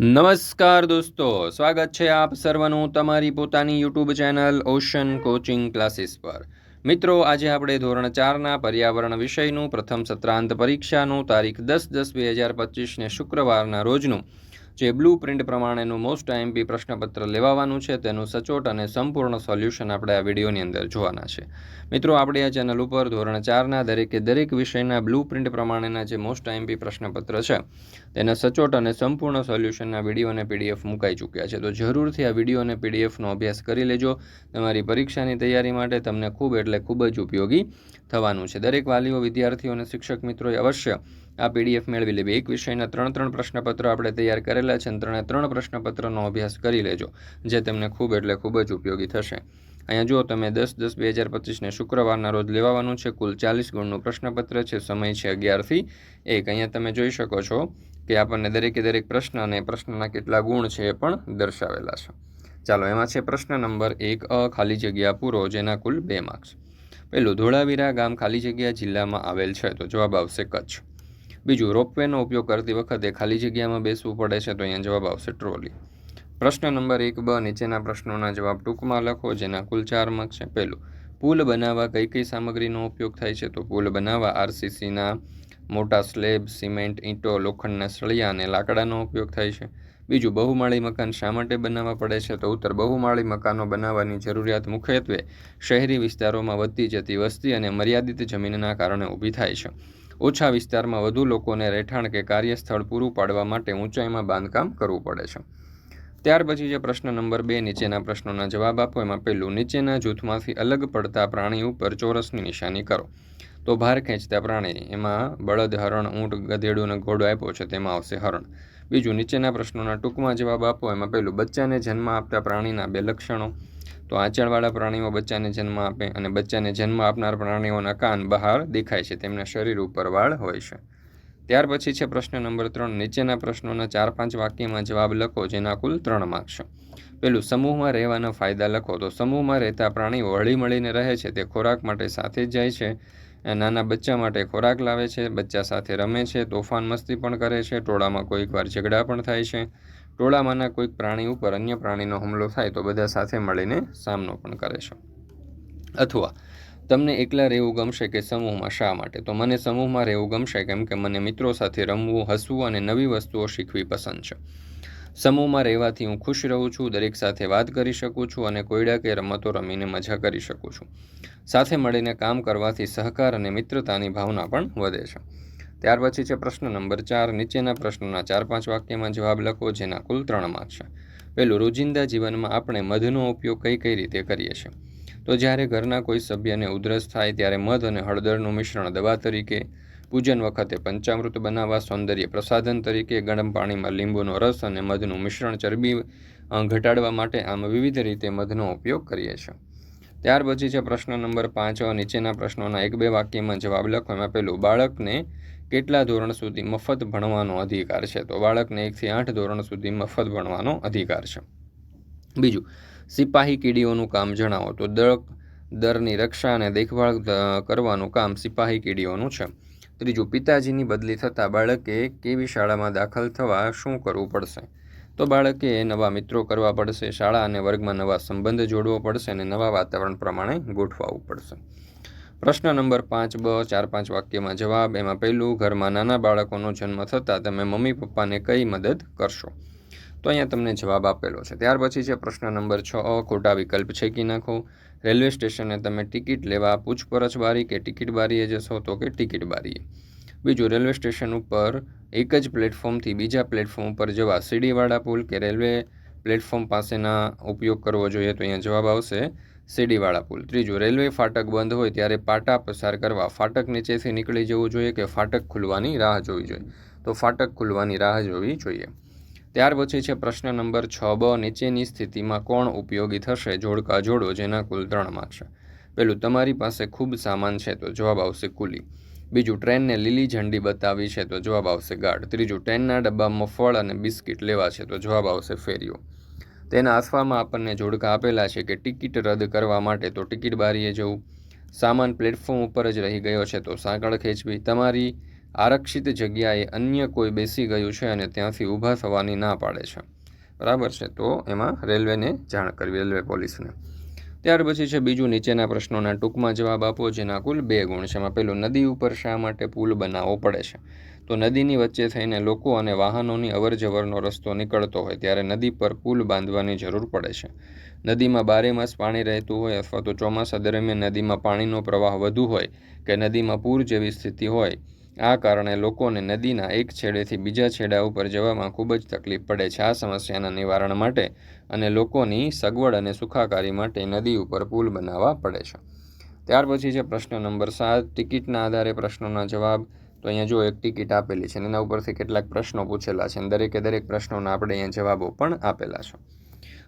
નમસ્કાર દોસ્તો, સ્વાગત છે આપ સર્વનું તમારી પોતાની YouTube channel Ocean Coaching Classes પર. મિત્રો, આજે આપણે ધોરણ ચારના પર્યાવરણ વિષયનું પ્રથમ સત્રાંત પરીક્ષાનું તારીખ દસ દસ બે હજાર પચીસને શુક્રવારના રોજનું જે બ્લુ પ્રિન્ટ પ્રમાણેનું મોસ્ટ આઈએમપી પ્રશ્નપત્ર લેવાવાનું છે, તેનું સચોટ અને સંપૂર્ણ સોલ્યુશન આપણે આ વિડીયોની અંદર જોવાના છે. મિત્રો, આપણે આ ચેનલ ઉપર ધોરણ ચારના દરેકે દરેક વિષયના બ્લુ પ્રિન્ટ પ્રમાણેના જે મોસ્ટ આઈએમપી પ્રશ્નપત્ર છે, તેના સચોટ અને સંપૂર્ણ સોલ્યુશનના વીડિયો અને પીડીએફ મુકાઈ ચૂક્યા છે. તો જરૂરથી આ વીડિયો અને પીડીએફનો અભ્યાસ કરી લેજો. તમારી પરીક્ષાની તૈયારી માટે તમને ખૂબ એટલે ખૂબ જ ઉપયોગી થવાનું છે. દરેક વાલીઓ, વિદ્યાર્થીઓ અને શિક્ષક મિત્રોએ અવશ્ય આ પીડીએફ મેળવી લેવી. એક વિષયના ત્રણ ત્રણ પ્રશ્નપત્રો આપણે તૈયાર કરેલા છે અને ત્રણે ત્રણ પ્રશ્નપત્રનો અભ્યાસ કરી લેજો, જે તમને ખૂબ એટલે ખૂબ જ ઉપયોગી થશે. અહીંયા જુઓ, તમે દસ દસ બે હજાર પચીસને શુક્રવારના રોજ લેવાનું છે. કુલ ચાલીસ ગુણનું પ્રશ્નપત્ર છે. સમય છે અગિયારથી એક. અહીંયા તમે જોઈ શકો છો કે આપણને દરેકે દરેક પ્રશ્ન અને પ્રશ્નના કેટલા ગુણ છે એ પણ દર્શાવેલા છે. ચાલો, એમાં છે પ્રશ્ન નંબર એક, અ, ખાલી જગ્યા પૂરો, જેના કુલ બે માર્ક્સ. પહેલું, ધોળાવીરા ગામ ખાલી જગ્યા જિલ્લામાં આવેલ છે. તો જવાબ આવશે કચ્છ. બીજું, રોપવેનો ઉપયોગ કરતી વખતે ખાલી જગ્યામાં બેસવું પડે છે તો અહીંયા જવાબ આવશે ટ્રોલી. પ્રશ્ન નંબર એક બ, નીચેના પ્રશ્નોના જવાબ ટૂંકમાં લખો, જેના કુલ ચાર માર્ક છે. પહેલું, પુલ બનાવવા કઈ કઈ સામગ્રીનો ઉપયોગ થાય છે? તો પુલ બનાવવા આરસીસીના મોટા સ્લેબ, સિમેન્ટ, ઈંટો, લોખંડના સળિયા અને લાકડાનો ઉપયોગ થાય છે. બીજું, બહુમાળી મકાન શા માટે બનાવવા પડે છે? તો ઉત્તર, બહુમાળી મકાનો બનાવવાની જરૂરિયાત મુખ્યત્વે શહેરી વિસ્તારોમાં વધતી જતી વસ્તી અને મર્યાદિત જમીનના કારણે ઊભી થાય છે. ઓછા વિસ્તારમાં વધુ લોકોને રહેઠાણ કે કાર્યસ્થળ પૂરું પાડવા માટે ઊંચાઈમાં બાંધકામ કરવું પડે છે. ત્યાર પછી જે પ્રશ્ન નંબર બે નીચેના પ્રશ્નોના જવાબ આપો, એમાં પહેલું, નીચેના જૂથમાંથી અલગ પડતા પ્રાણી ઉપર ચોરસની નિશાની કરો. તો ભાર ખેંચતા પ્રાણી, એમાં બળદ, હરણ, ઊંટ, ગધેડું અને ઘોડો આપ્યો છે, તેમાં આવશે હરણ. બીજું, નીચેના પ્રશ્નોના ટૂંકમાં જવાબ આપો, એમાં પહેલું, બચ્ચાને જન્મ આપતા પ્રાણીના બે લક્ષણો. તો આંચળવાળા પ્રાણીઓ બચ્ચાને જન્મ આપે અને બચ્ચાને જન્મ આપનાર પ્રાણીઓના કાન બહાર દેખાય છે, તેમના શરીર ઉપર વાળ હોય છે. ત્યાર પછી છે પ્રશ્ન નંબર ત્રણ. નીચેના પ્રશ્નોના ચાર પાંચ વાક્યમાં જવાબ લખો, જેના કુલ ત્રણ માર્ક્સ પેલું, સમૂહમાં રહેવાના ફાયદા લખો. તો સમૂહમાં રહેતા પ્રાણીઓ હળી મળીને રહે છે, તે ખોરાક માટે સાથે જ જાય છે નાના બચ્ચા માટે ખોરાક લાવે છે, બચ્ચા સાથે રમે છે, તોફાન મસ્તી પણ કરે છે, ટોળામાં કોઈક વાર ઝઘડા પણ થાય છે. ટોળામાંના કોઈક પ્રાણી ઉપર અન્ય પ્રાણીનો હુમલો થાય તો બધા સાથે મળીને સામનો પણ કરે છે. અથવા, તમને એકલા રહેવું ગમશે કે સમૂહમાં શા માટે? તો, મને સમૂહમાં રહેવું ગમશે કેમ કે મને મિત્રો સાથે રમવું, હસવું અને નવી વસ્તુઓ શીખવી પસંદ છે. સમૂહમાં રહેવાથી હું ખુશ રહું છું, દરેક સાથે વાત કરી શકું છું અને કોયડા કે રમતો રમીને મજા કરી શકું છું. સાથે મળીને કામ કરવાથી સહકાર અને મિત્રતાની ભાવના પણ વધે છે. ત્યાર પછી છે પ્રશ્ન નંબર ચાર. નીચેના પ્રશ્નોના ચાર પાંચ વાક્યમાં જવાબ લખો, જેના કુલ ત્રણ માર્ક છે. પહેલું, રોજિંદા જીવનમાં આપણે મધનો ઉપયોગ કઈ કઈ રીતે કરીએ છીએ? તો જ્યારે ઘરના કોઈ સભ્યને ઉધરસ થાય, ત્યારે મધ અને હળદરનું મિશ્રણ દવા તરીકે, પૂજન વખતે પંચામૃત બનાવવા, સૌંદર્ય પ્રસાધન તરીકે, ગરમ પાણીમાં લીંબુનો રસ અને મધનું મિશ્રણ ચરબી ઘટાડવા માટે આમ વિવિધ રીતે મધનો ઉપયોગ કરીએ છીએ. ત્યાર પછી છે પ્રશ્ન નંબર પાંચ. નીચેના પ્રશ્નોના એક બે વાક્યમાં જવાબ લખો. એમાં પહેલું, બાળકને કેટલા ધોરણ સુધી મફત ભણવાનો અધિકાર છે? તો બાળકને એકથી આઠ ધોરણ સુધી મફત ભણવાનો અધિકાર છે. બીજું, સિપાહી કીડીઓનું કામ જણાવો. તો દળ દરની રક્ષા અને દેખભાળ કરવાનું કામ સિપાહી કીડીઓનું છે. ત્રીજું, પિતાજીની બદલી થતાં બાળકે કેવી શાળામાં દાખલ થવા શું કરવું પડશે? તો બાળકે નવા મિત્રો કરવા પડશે, શાળા અને વર્ગમાં નવા સંબંધ જોડવો પડશે અને નવા વાતાવરણ પ્રમાણે ગોઠવાવું પડશે. પ્રશ્ન નંબર પાંચ બ ચાર પાંચ વાક્યમાં જવાબ. એમાં પહેલું, ઘરમાં નાના બાળકોનો જન્મ થતાં તમે મમ્મી પપ્પાને કઈ મદદ કરશો? તો અહીંયા તમને જવાબ આપેલો છે. ત્યાર પછી છે પ્રશ્ન નંબર છ ખોટા વિકલ્પ છે કે નાખો? રેલવે સ્ટેશને તમે ટિકિટ લેવા પૂછપરછ બારી કે ટિકિટ બારીએ જશો તો કે ટિકિટ બારીએ બીજું, રેલવે સ્ટેશન ઉપર એક જ પ્લેટફોર્મથી બીજા પ્લેટફોર્મ ઉપર જવા સીડીવાળા પુલ કે રેલવે પ્લેટફોર્મ પાસેના ઉપયોગ કરવો જોઈએ? તો અહીંયા જવાબ આવશે સીડીવાળા પુલ. ત્રીજું, રેલવે ફાટક બંધ હોય ત્યારે પાટા પસાર કરવા ફાટક નીચેથી નીકળી જવું જોઈએ કે ફાટક ખુલવાની રાહ જોવી જોઈએ? તો ફાટક ખુલવાની રાહ જોવી જોઈએ. ત્યાર પછી છે પ્રશ્ન નંબર છ બ, નીચેની સ્થિતિમાં કોણ ઉપયોગી થશે? જોડકા જોડો, જેના કુલ ત્રણ માર્ક છે. પેલું, તમારી પાસે ખૂબ સામાન છે તો જવાબ આવશે કુલી. બીજું, ટ્રેનને લીલી ઝંડી બતાવી છે તો જવાબ આવશે ગાર્ડ ત્રીજું, ટ્રેનના ડબ્બામાં ફળ અને બિસ્કિટ લેવા છે તો જવાબ આવશે ફેરીઓ. તેના અથવામાં આપણને જોડકા આપેલા છે કે ટિકિટ રદ કરવા માટે તો ટિકિટ બારીએ જવું. સામાન પ્લેટફોર્મ ઉપર જ રહી ગયો છે તો સાંકળ ખેંચવી. તમારી આરક્ષિત જગ્યાએ અન્ય કોઈ બેસી ગયું છે અને ત્યાંથી ઊભા થવાની ના પાડે છે. બરાબર છે? તો એમાં રેલવેને જાણ કરવી, રેલવે પોલીસને. ત્યાર પછી છે બીજું નીચેના પ્રશ્નોના ટૂંકમાં જવાબ આપો, જેના કુલ બે ગુણ છે. એમાં પેલું, નદી ઉપર શા માટે પુલ બનાવવો પડે છે? તો નદીની વચ્ચે થઈને લોકો અને વાહનોની અવરજવરનો રસ્તો નીકળતો હોય ત્યારે નદી પર પુલ બાંધવાની જરૂર પડે છે. નદીમાં બારે માસ પાણી રહેતું હોય અથવા તો ચોમાસા દરમિયાન નદીમાં પાણીનો પ્રવાહ વધુ હોય કે નદીમાં પૂર જેવી સ્થિતિ હોય, આ કારણે લોકોને નદીના એક છેડેથી બીજા છેડા ઉપર જવામાં ખૂબ જ તકલીફ પડે છે. આ સમસ્યાના નિવારણ માટે અને લોકોની સગવડ અને સુખાકારી માટે નદી ઉપર પુલ બનાવવા પડે છે. ત્યાર પછી છે પ્રશ્ન નંબર સાત. ટિકિટના આધારે પ્રશ્નોના જવાબ તો અહીંયા જો એક ટિકિટ આપેલી છે અને એના ઉપરથી કેટલાક પ્રશ્નો પૂછેલા છે અને દરેકે દરેક પ્રશ્નોના આપણે અહીંયા જવાબો પણ આપેલા છે.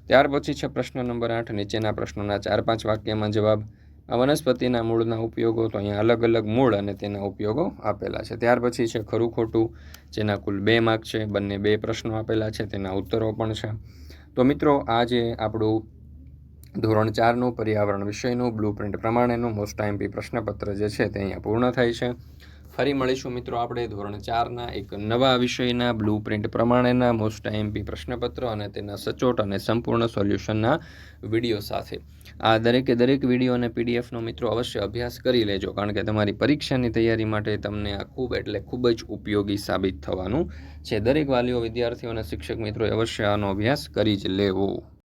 ત્યાર પછી છે પ્રશ્ન નંબર આઠ, નીચેના પ્રશ્નોના ચાર પાંચ વાક્યમાં જવાબ. આ વનસ્પતિના મૂળના ઉપયોગો તો અહીંયા અલગ અલગ મૂળ અને તેના ઉપયોગો આપેલા છે. ત્યાર પછી છે ખરું ખોટું, જેના કુલ બે માર્ક છે, બંને બે પ્રશ્નો આપેલા છે, તેના ઉત્તરો પણ છે. તો મિત્રો આ જે આપણું ધોરણ ચારનું પર્યાવરણ વિષયનું બ્લુ પ્રિન્ટ પ્રમાણેનું મોસ્ટ આઈમ્પી પ્રશ્નપત્ર જે છે તે અહીંયા પૂર્ણ થાય છે. ફરી મળીશું મિત્રો આપણે ધોરણ ચારના એક નવા વિષયના બ્લુ પ્રિન્ટ પ્રમાણેના મોસ્ટ એમપી પ્રશ્નપત્ર અને તેના સચોટ અને સંપૂર્ણ સોલ્યુશનના વીડિયો સાથે. આ દરેકે દરેક વીડિયો અને પીડીએફનો મિત્રો અવશ્ય અભ્યાસ કરી લેજો, કારણ કે તમારી પરીક્ષાની તૈયારી માટે તમને આ ખૂબ એટલે ખૂબ જ ઉપયોગી સાબિત થવાનું છે. દરેક વાલીઓ, વિદ્યાર્થીઓ અને શિક્ષક મિત્રોએ અવશ્ય આનો અભ્યાસ કરી જ લેવો.